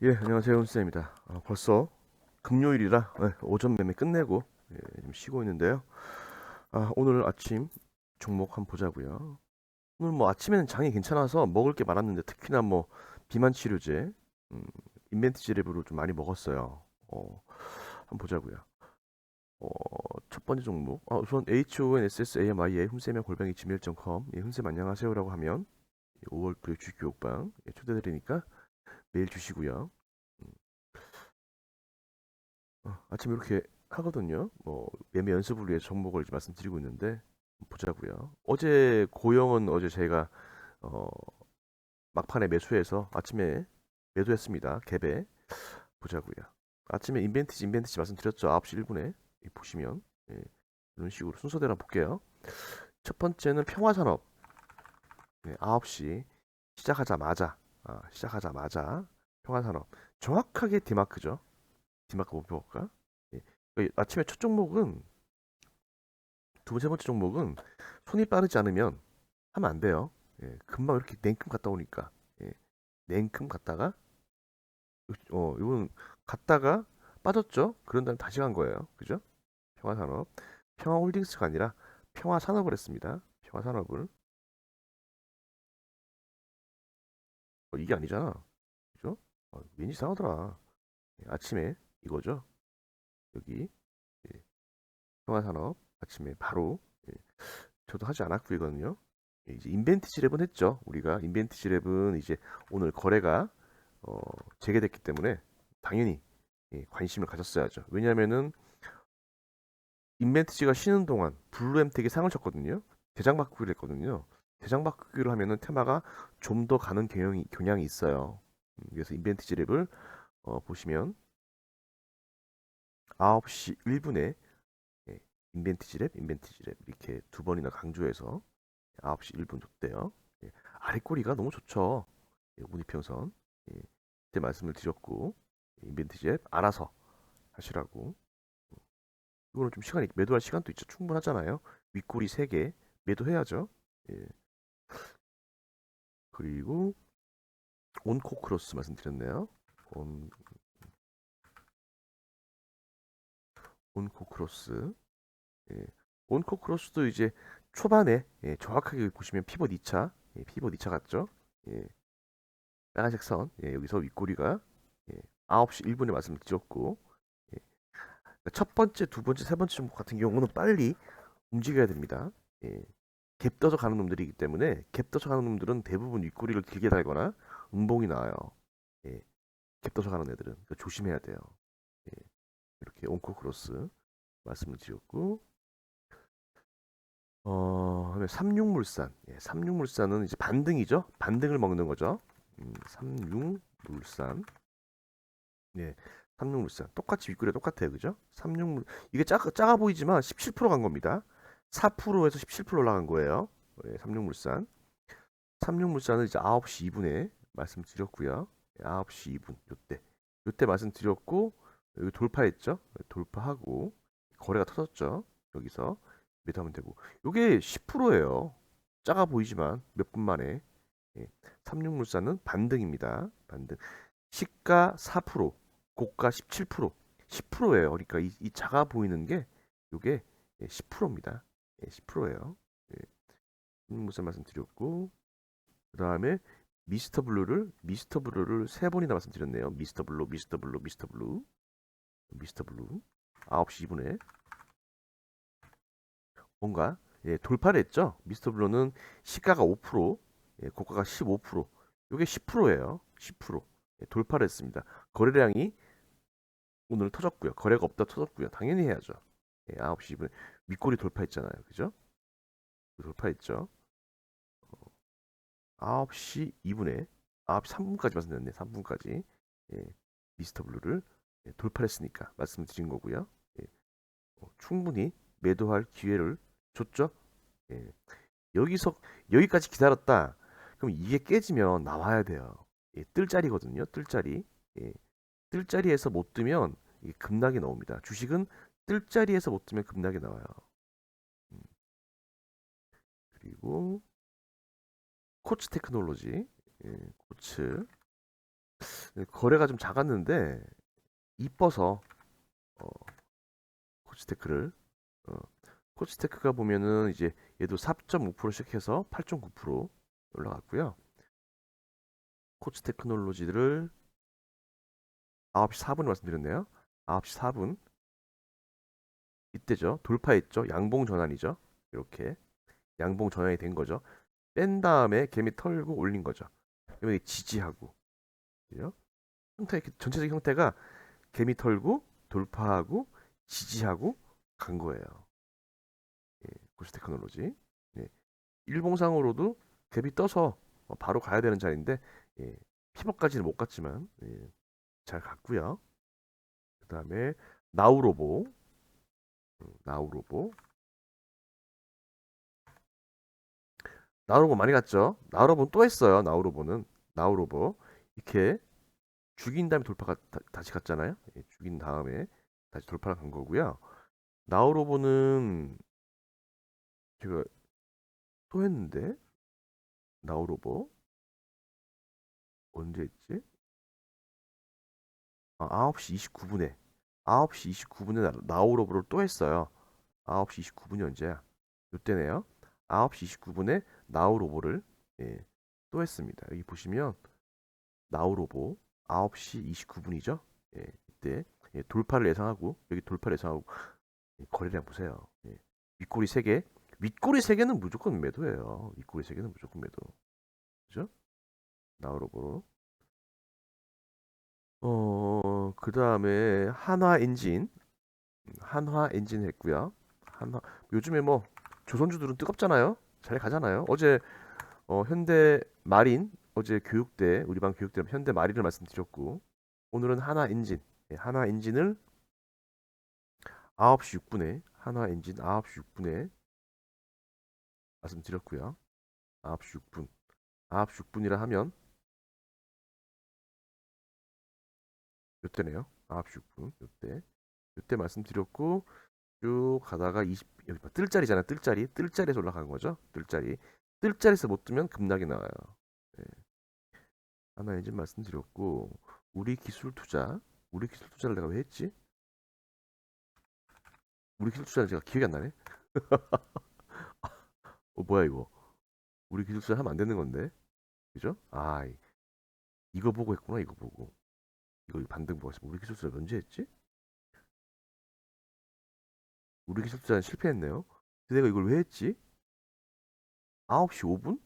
예, 안녕하세요, 훈쌤입니다. 아, 벌써 금요일이라 예, 오전 매매 끝내고 예, 좀 쉬고 있는데요. 아, 오늘 아침 종목 한번 보자고요. 오늘 뭐 아침에는 장이 괜찮아서 먹을 게 많았는데 특히나 뭐 비만 치료제, 음, 인벤티지 랩으로 좀 많이 먹었어요. 어, 한번 보자고요. 어, 첫 번째 종목, 아, 우선 HONSSAMI의 훈쌤의 골뱅이 gmail.com, 예, 훈쌤 안녕하세요라고 하면 5월 9일 주교육방 예, 초대드리니까 메일 주시고요. 어, 아침에 이렇게 하거든요. 뭐 매매 연습을 위해 종목을 말씀드리고 있는데 보자고요. 어제 고영은 어제 저희가 어, 막판에 매수해서 아침에 매도했습니다. 갭에 보자고요. 아침에 인벤티지 인벤티지 말씀드렸죠. 9시 1분에 보시면 예, 이런 식으로 순서대로 볼게요. 첫 번째는 평화산업 네, 9시 시작하자마자 아, 시작하자마자 평화산업 정확하게 디마크죠. 디마크 목표가 예. 그 아침에 첫 종목은 두 번째 번째 종목은 손이 빠르지 않으면 하면 안 돼요. 예. 금방 이렇게 냉큼 갔다 오니까 예. 냉큼 갔다가 어 이건 갔다가 빠졌죠. 그런 다음에 다시 간 거예요. 그죠? 평화산업 평화홀딩스가 아니라 평화산업을 했습니다. 평화산업을 이게 아니잖아. 그죠? 어, 왠지 이상하더라. 예, 아침에 이거죠. 여기 예, 평화산업 아침에 바로 예, 저도 하지 않았고 이거는요. 예, 이제 인벤티 지랩은 했죠. 우리가 인벤티 지랩은 이제 오늘 거래가 어, 재개됐기 때문에 당연히 예, 관심을 가졌어야죠. 왜냐하면은 인벤티지가 쉬는 동안 블루엠텍이 상을 쳤거든요. 대장 바꾸기를 했거든요. 대장 바꾸기를 하면은 테마가 좀 더 가는 경향이, 경향이 있어요. 음, 그래서 인벤티지랩을 어, 보시면 9시 1분에 예, 인벤티지랩, 인벤티지랩 이렇게 두 번이나 강조해서 9시 1분 줬대요. 예, 아래 꼬리가 너무 좋죠. 예, 운이평선 예, 그때 말씀을 드렸고 인벤티지랩 알아서 하시라고. 이거는 좀 시간이 매도할 시간도 있죠. 충분하잖아요. 윗꼬리 3개 매도해야죠. 예. 그리고 온코 크로스 말씀드렸네요. 온 온코 크로스. 예. 온코 크로스도 이제 초반에 예, 정확하게 보시면 피벗 2차, 예, 피벗 2차 같죠? 예. 빨간색 선, 예, 여기서 윗꼬리가 예, 9시 1분에 말씀을 드렸고 예. 그러니까 첫 번째, 두 번째, 세 번째 종목 같은 경우는 빨리 움직여야 됩니다. 예. 갭 떠서 가는 놈들이기 때문에 갭 떠서 가는 놈들은 대부분 윗꼬리를 길게 달거나 음봉이 나와요. 예. 갭 떠서 가는 애들은 그러니까 조심해야 돼요. 예. 이렇게 온코 크로스 말씀을 드렸고 어, 삼육물산. 예, 삼육물산은 이제 반등이죠. 반등을 먹는 거죠. 음, 삼육물산. 네, 삼육물산. 똑같이 윗꼬리가 똑같아요. 그죠? 삼육물 이게 작아, 작아 보이지만 17%간 겁니다. 4%에서 17% 올라간 거예요. 예, 삼육물산. 삼육물산은 이제 9시 2분에 말씀드렸고요. 예, 9시 2분 요때. 요때 말씀드렸고 여기 돌파했죠? 돌파하고 거래가 터졌죠. 여기서 매도하면 되고 요게 10%예요. 작아 보이지만 몇 분 만에 예, 삼육물산은 반등입니다. 반등. 시가 4%, 고가 17%, 10%예요. 그러니까 이, 이 작아 보이는 게 요게 10%입니다. 예, 10%예요. 예. 삼육물산 말씀 드렸고 그 다음에 미스터 블루를 미스터 블루를 세 번이나 말씀드렸네요. 미스터 블루, 미스터 블루, 미스터 블루, 미스터 블루. 9시 2분에 뭔가 예, 돌파를 했죠. 미스터 블루는 시가가 5%, 예, 고가가 15%. 이게 10%예요. 10%. 예, 돌파를 했습니다. 거래량이 오늘 터졌고요. 거래가 없다 터졌고요. 당연히 해야죠. 예, 9시 2분에 윗꼬리 돌파했잖아요. 그죠? 돌파했죠. 어, 9시 2분에 9시 3분까지 말씀드렸네. 3분까지 예, 미스터 블루를 예, 돌파했으니까 말씀드린 거고요. 예, 어, 충분히 매도할 기회를 줬죠. 예. 여기서 여기까지 기다렸다. 그럼 이게 깨지면 나와야 돼요. 예, 뜰 자리거든요. 뜰 자리. 예. 뜰자리에서 못 뜨면 급락이 나옵니다. 주식은 뜰 자리에서 못 뜨면 급락이 나와요. 음. 그리고 코츠 테크놀로지. 예, 코츠 네, 거래가 좀 작았는데 이뻐서 어, 코스테크를 어, 코스테크가 보면은 이제 얘도 4.5% 시작해서 8.9% 올라갔고요. 코츠 테크놀로지를 9시 4분에 말씀드렸네요. 9시 4분 이때죠. 돌파했죠. 양봉 전환이죠. 이렇게 양봉 전환이 된 거죠. 뺀 다음에 개미 털고 올린 거죠. 이번에 지지하고 그죠? 형태 전체적인 형태가 개미 털고 돌파하고 지지하고 간 거예요. 예, 고시 테크놀로지. 예. 일봉상으로도 갭이 떠서 어, 바로 가야 되는 자리인데 예, 피벗까지는 못 갔지만 예, 잘 갔고요. 그 다음에 나우로보 음, 나우로보 나우로보 많이 갔죠. 나우로보는 또 했어요. 나우로보는 나우로보 이렇게 죽인 다음에 돌파가 다, 시 갔잖아요. 예, 죽인 다음에 다시 돌파를 간 거고요. 나우로보는 제가 또 했는데 나우로보 언제 했지? 아, 9시 29분에 9시 29분에 나우로보를 또 했어요. 9시 29분이 언제야? 이때네요. 9시 29분에 나우로보를 예, 또 했습니다. 여기 보시면 나우로보 9시 29분이죠. 예, 이때 예, 돌파를 예상하고 여기 돌파를 예상하고 예, 거래량 보세요. 예, 윗꼬리 3개 윗꼬리 3개는 무조건 매도예요. 윗꼬리 3개는 무조건 매도. 그죠? 나우로보로 어, 그 다음에 한화 엔진 한화 엔진 했고요. 한화 요즘에 뭐 조선주들은 뜨겁잖아요. 잘 가잖아요. 어제 어, 현대 마린 어제 교육대 우리 반 교육대 현대 마린을 말씀드렸고 오늘은 하나 엔진 예, 하나 엔진을 9시 6분에 하나 엔진 9시 6분에 말씀드렸고요. 9시 6분 9시 6분이라 하면 요때네요. 9시 6분. 요때. 요때 말씀드렸고 쭉 가다가 20 여기 봐, 뜰자리잖아 뜰자리. 뜰자리에서 올라간 거죠 뜰자리. 뜰자리에서 못 뜨면 급락이 나와요. 네. 하나 엔진 말씀드렸고 우리 기술 투자. 우리 기술 투자를 내가 왜 했지? 우리 기술 투자를 제가 기억이 안 나네. 어 뭐야 이거. 우리 기술 투자 하면 안 되는 건데. 그죠? 아 이거 보고 했구나 이거 보고 이거 반등 보고 우리 기술 투자 언제 했지 우리 기술자는 실패했네요. 근데 내가 이걸 왜 했지? 9시 5분?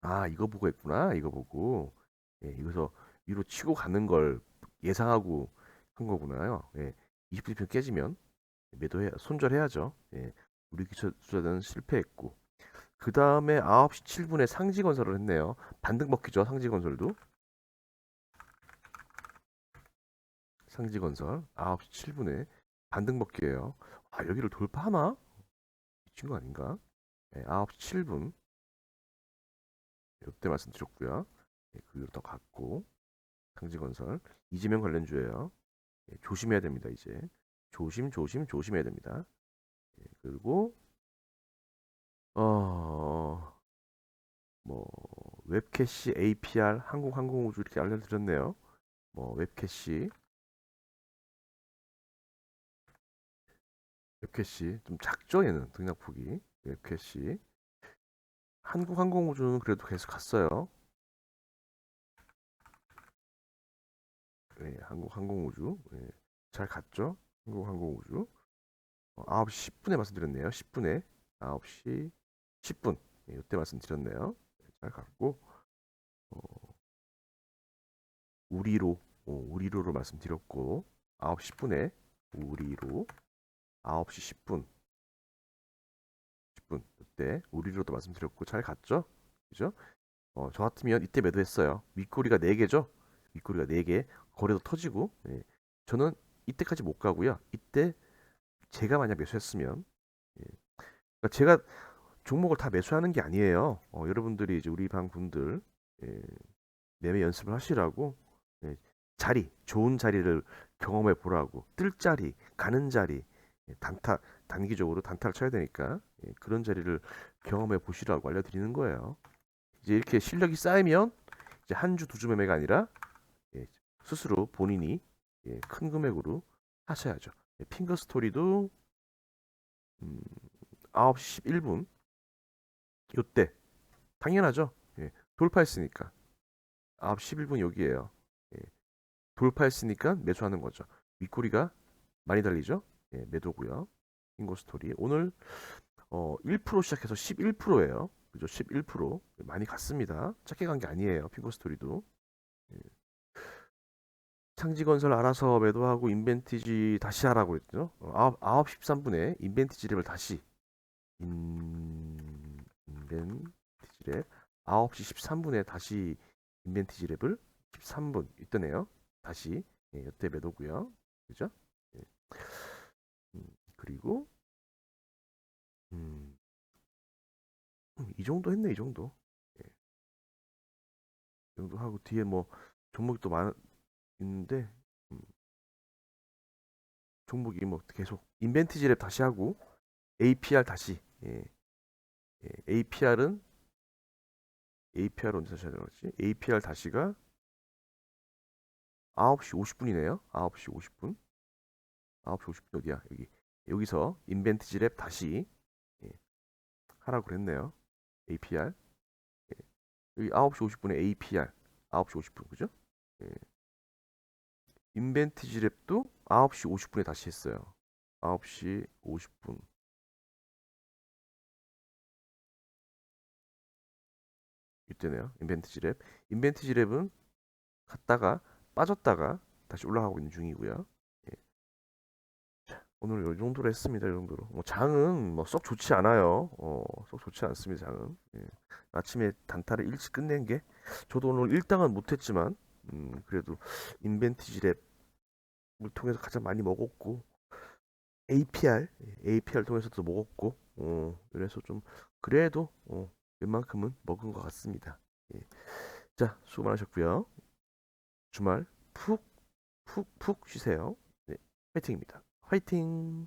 아, 이거 보고 했구나. 이거 보고. 예, 이거서 위로 치고 가는 걸 예상하고 한 거구나요. 예, 20분편 깨지면 매도해 손절해야죠. 예, 우리 기술자는 실패했고. 그 다음에 9시 7분에 상지건설을 했네요. 반등 먹히죠, 상지건설도. 상지건설 9시 7분에 반등 먹기예요. 아 여기를 돌파하나? 미친 거 아닌가? 네, 9시 7분 이때 말씀드렸고요. 네, 그 위로 더 갔고 상지건설 이재명 관련주예요. 네, 조심해야 됩니다. 이제 조심 조심 조심해야 됩니다. 네, 그리고 어... 뭐 웹캐시 APR 한국항공우주 이렇게 알려드렸네요. 뭐 웹캐시. 웹캐시 좀 작죠 얘는 등락폭이. 웹캐시. 한국항공우주는 그래도 계속 갔어요. 네, 한국항공우주. 네, 잘 갔죠? 한국항공우주. 어, 9시 10분에 말씀드렸네요. 10분에. 9시 10분 네, 이때 말씀드렸네요 네, 잘 갔고 어, 우리로 어, 우리로로 말씀드렸고 9시 10분에 우리로 9시 10분 10분 이때 우리로도 말씀드렸고 잘 갔죠? 그죠? 어, 저 같으면 이때 매도했어요. 윗꼬리가 4개죠? 윗꼬리가 4개 거래도 터지고 예. 저는 이때까지 못 가고요. 이때 제가 만약 매수했으면 예. 그러니까 제가 종목을 다 매수하는 게 아니에요. 어, 여러분들이 이제 우리 방 분들 예. 매매 연습을 하시라고 예. 자리 좋은 자리를 경험해 보라고 뜰 자리 가는 자리 예, 단타 단기적으로 단타를 쳐야 되니까 예, 그런 자리를 경험해 보시라고 알려드리는 거예요. 이제 이렇게 실력이 쌓이면 이제 한 주 두 주 매매가 아니라 예, 스스로 본인이 예, 큰 금액으로 하셔야죠. 예, 핑거 스토리도 음, 9시 11분 요때 당연하죠. 예, 돌파했으니까 9시 11분 여기에요. 예, 돌파했으니까 매수하는 거죠. 윗꼬리가 많이 달리죠. 예, 매도고요. 핑거 스토리 오늘 어, 1% 시작해서 11%예요. 그죠? 11% 많이 갔습니다. 작게 간게 아니에요. 핑거 스토리도. 예. 창지건설 알아서 매도하고 인벤티지 다시 하라고 했죠. 어, 9, 9시 13분에 인벤티지 랩을 다시 인, 인벤티지 랩 9시 13분에 다시 인벤티지 랩을 13분 이때네요. 다시 예, 이때 매도고요. 그죠? 예. 음, 그리고 음, 음, 이 정도 했네 이 정도. 예. 이 정도 하고 뒤에 뭐 종목이 또 많 있는데 음, 종목이 뭐 계속 인벤티지 랩 다시 하고 APR 다시 예. 예, APR은 APR 언제 다시 그랬지? APR 다시가 9시 50분이네요. 9시 50분. 9시 50분 어디야? 여기. 여기서 인벤티지 랩 다시 예, 하라고 그랬네요. APR. 예. 여기 9시 50분에 APR. 9시 50분. 그죠? 예. 인벤티지 랩도 9시 50분에 다시 했어요. 9시 50분. 이때네요. 인벤티지 랩. 인벤티지 랩은 갔다가 빠졌다가 다시 올라가고 있는 중이고요. 예. 자, 오늘 이 정도로 했습니다. 이 정도로. 뭐 장은 뭐 썩 좋지 않아요. 어, 썩 좋지 않습니다. 장은. 예. 아침에 단타를 일찍 끝낸 게 저도 오늘 일당은 못했지만 음, 그래도 인벤티지 랩을 통해서 가장 많이 먹었고 APR, APR 통해서도 먹었고 어, 그래서 좀 그래도 어, 웬만큼은 먹은 것 같습니다. 예. 자, 수고 많으셨고요. 주말 푹, 푹, 푹 쉬세요. 네, 화이팅입니다. 화이팅!